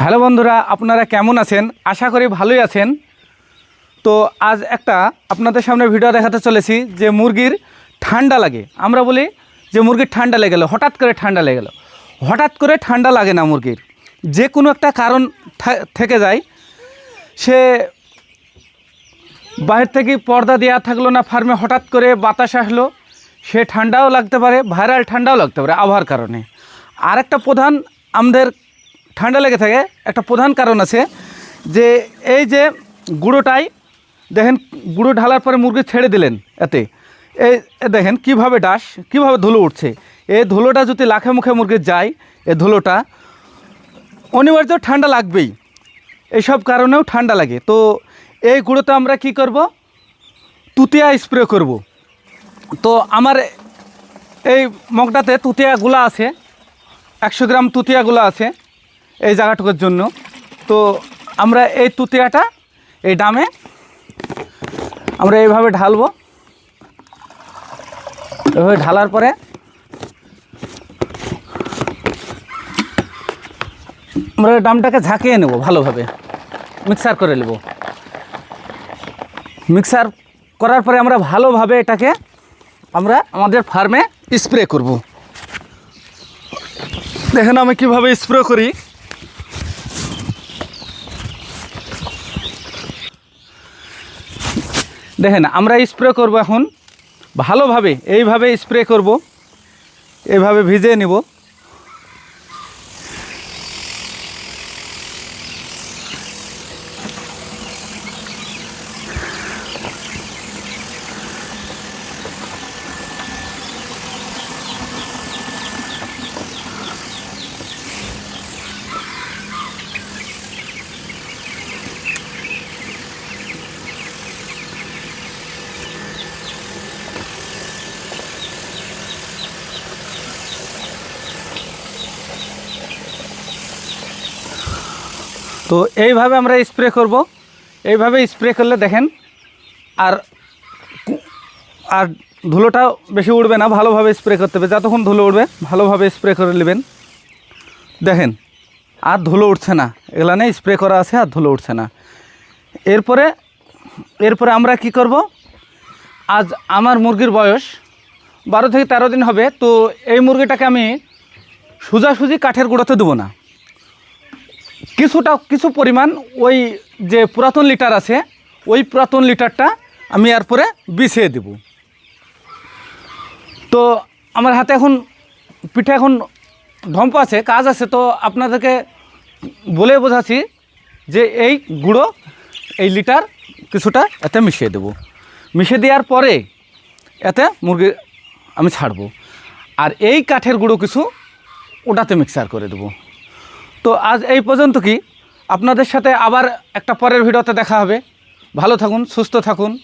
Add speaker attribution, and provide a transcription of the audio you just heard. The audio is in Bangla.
Speaker 1: হ্যালো বন্ধুরা, আপনারা কেমন আছেন? আশা করি ভালোই আছেন। তো আজ একটা আপনাদের সামনে ভিডিও দেখাতে চলেছি যে মুরগির ঠান্ডা লাগে। আমরা বলি যে মুরগির ঠান্ডা লেগে গেলো, হঠাৎ করে ঠান্ডা লেগে গেলো। হঠাৎ করে ঠান্ডা লাগে না মুরগির। যে কোনো একটা কারণ থেকে যায়। সে বাইরে থেকে পর্দা দেওয়া থাকল না ফার্মে, হঠাৎ করে বাতাস আসলো। সে ঠান্ডাও লাগতে পারে ভাইরাল ঠান্ডাও লাগতে পারে আবহাওয়ার কারণে। আর একটা প্রধান আমাদের ঠান্ডা লেগে থাকে, একটা প্রধান কারণ আছে যে এই যে গুঁড়োটাই, দেখেন গুঁড়ো ঢালার পরে মুরগি ছেড়ে দিলেন এতে। এই এ দেখেন কীভাবে ডাস, কীভাবে ধুলো উঠছে। এই ধুলোটা যদি লাখে মুখে মুরগির যায়, এই ধুলোটা অনিবার্য ঠান্ডা লাগবেই। এইসব কারণেও ঠান্ডা লাগে। তো এই গুঁড়োতে আমরা কি করব? তুতিয়া স্প্রে করব। তো আমার এই মগটাতে তুতিয়াগুলো আছে, একশো গ্রাম তুতিয়াগুলো আছে। এই জায়গাটুকুর জন্য। তো আমরা এই তুতিয়াটা এই ডামে আমরা এইভাবে ঢালবো। এভাবে ঢালার পরে আমরা ডামটাকে ঝাঁকিয়ে নেব ভালোভাবে। মিক্সার করে নেব। মিক্সার করার পরে আমরা ভালোভাবে এটাকে আমরা আমাদের ফার্মে স্প্রে করব। দেখেন আমি কীভাবে স্প্রে করি। দেখেন আমরা স্প্রে করব এখন। ভালোভাবে এইভাবে স্প্রে করব। এভাবে ভিজিয়ে নেব। তো এইভাবে আমরা স্প্রে করব। এইভাবে স্প্রে করলে দেখেন আর আর ধুলোটাও বেশি উঠবে না, ভালোভাবে স্প্রে করতে হবে। যতক্ষণ ধুলো উঠবে ভালোভাবে স্প্রে করে নেবেন। দেখেন, আর ধুলো উঠছে না। এগুলানে স্প্রে করা আছে, আর ধুলো উঠছে না। এরপরে এরপরে আমরা কি করব? আজ আমার মুরগির বয়স বারো থেকে তেরো দিন হবে, তো এই মুরগিটাকে আমি সোজাসুজি কাঠের গুঁড়োতে দেবো না। কিছুটা, কিছু পরিমাণ ওই যে পুরাতন লিটার আছে, ওই পুরাতন লিটারটা আমি এরপরে বিছিয়ে দেব। তো আমার হাতে এখন পিঠে এখন ঢম্প আছে, কাজ আছে, তো আপনাদেরকে বলে বোঝাচ্ছি যে এই গুঁড়ো, এই লিটার কিছুটা এতে মিশিয়ে দেব। মিশিয়ে দেওয়ার পরে এতে মুরগি আমি ছাড়বো। আর এই কাঠের গুঁড়ো কিছু ওটাতে মিক্সার করে দেবো। তো আজ এই পর্যন্ত কি? আপনাদের সাথে আবার একটা পরের ভিডিওতে দেখা হবে। ভালো থাকুন, সুস্থ থাকুন।